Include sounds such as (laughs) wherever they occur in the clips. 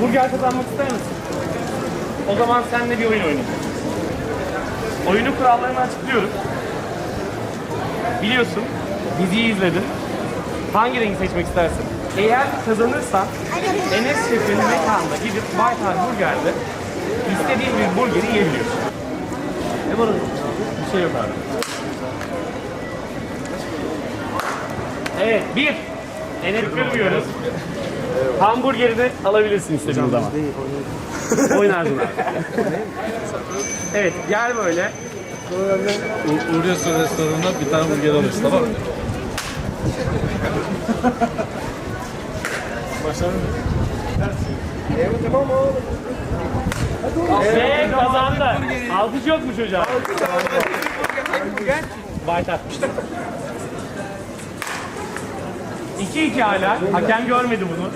Burger kazanmak ister misin? O zaman seninle bir oyun oynayalım. Oyunun kurallarını açıklıyorum. Biliyorsun, diziyi izledin. Hangi rengi seçmek istersin? Eğer kazanırsan Enes Şef'in mekanına gidip Baytar Burger'de istediğin bir burgeri yiyebiliyorsun. Ne var? Bir şey yok abi. Evet, bir. Enes kırmıyoruz. Hamburgerini alabilirsin istediğin zaman. Oynarsın (laughs) abi. Evet, gel böyle. U- Uğruyorsun restoranına bir tane burger alırız tamam mı? Ve kazandı. Alkış yok mu çocuğa? Baytar. 2-2 hala. Hakem görmedi bunu.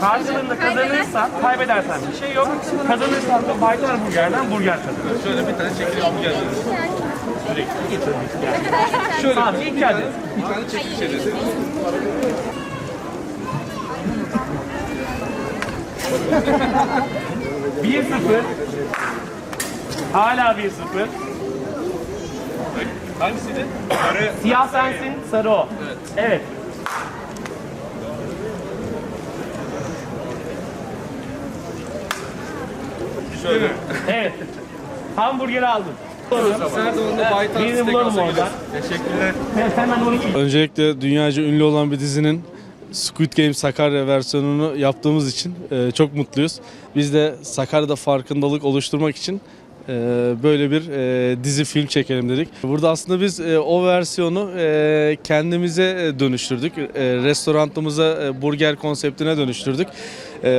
Karşılığında kazanırsan, kaybedersen bir şey yok. Kazanırsan da Baytar Burger'den burger kazanır. Şöyle bir tane çekili hamburger alırız. Şöyle Tamam, ilk hadi. bir tane çekili şey desin. Bir sıfır. Hala bir sıfır. Hangisiydi? Siyah sensin, sarı o. Evet. Şöyle. Evet. Hamburgeri Baytar Birini bulalım oradan. Teşekkürler. Hemen onu Öncelikle dünyaca ünlü olan bir dizinin Squid Game Sakarya versiyonunu yaptığımız için e, çok mutluyuz. Biz de Sakarya'da farkındalık oluşturmak için böyle bir e, dizi film çekelim dedik. Burada aslında biz e, o versiyonu e, kendimize dönüştürdük. Restoranımıza e, burger konseptine dönüştürdük.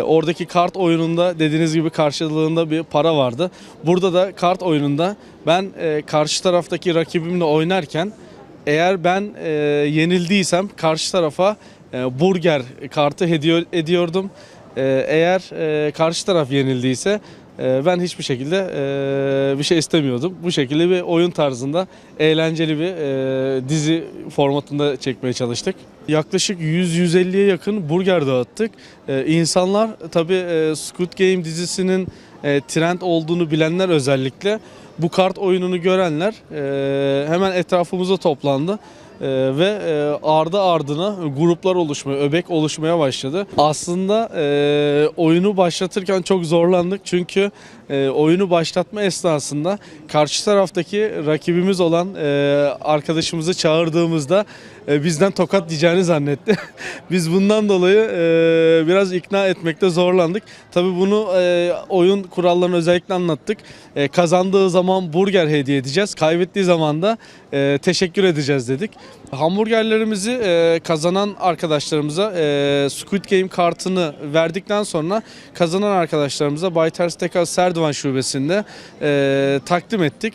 Oradaki kart oyununda dediğiniz gibi karşılığında bir para vardı. Burada da kart oyununda ben karşı taraftaki rakibimle oynarken eğer ben yenildiysem karşı tarafa burger kartı hediye ediyordum. Eğer karşı taraf yenildiyse ben hiçbir şekilde e, bir şey istemiyordum. Bu şekilde bir oyun tarzında eğlenceli bir e, dizi formatında çekmeye çalıştık. Yaklaşık 100-150'ye yakın burger dağıttık. E, insanlar tabii Squid Game dizisinin trend olduğunu bilenler özellikle bu kart oyununu görenler hemen etrafımıza toplandı. E, ve e, ardı ardına gruplar oluşmaya, öbek oluşmaya başladı. Aslında e, oyunu başlatırken çok zorlandık çünkü e, oyunu başlatma esnasında karşı taraftaki rakibimiz olan arkadaşımızı çağırdığımızda bizden tokat diyeceğini zannetti. (laughs) Biz bundan dolayı biraz ikna etmekte zorlandık. Tabii bunu oyun kurallarını özellikle anlattık. Kazandığı zaman burger hediye edeceğiz. Kaybettiği zaman da teşekkür edeceğiz dedik. Hamburgerlerimizi e, kazanan arkadaşlarımıza e, Squid Game kartını verdikten sonra kazanan arkadaşlarımıza Baytar Steakhouse Serdivan Şubesi'nde e, takdim ettik.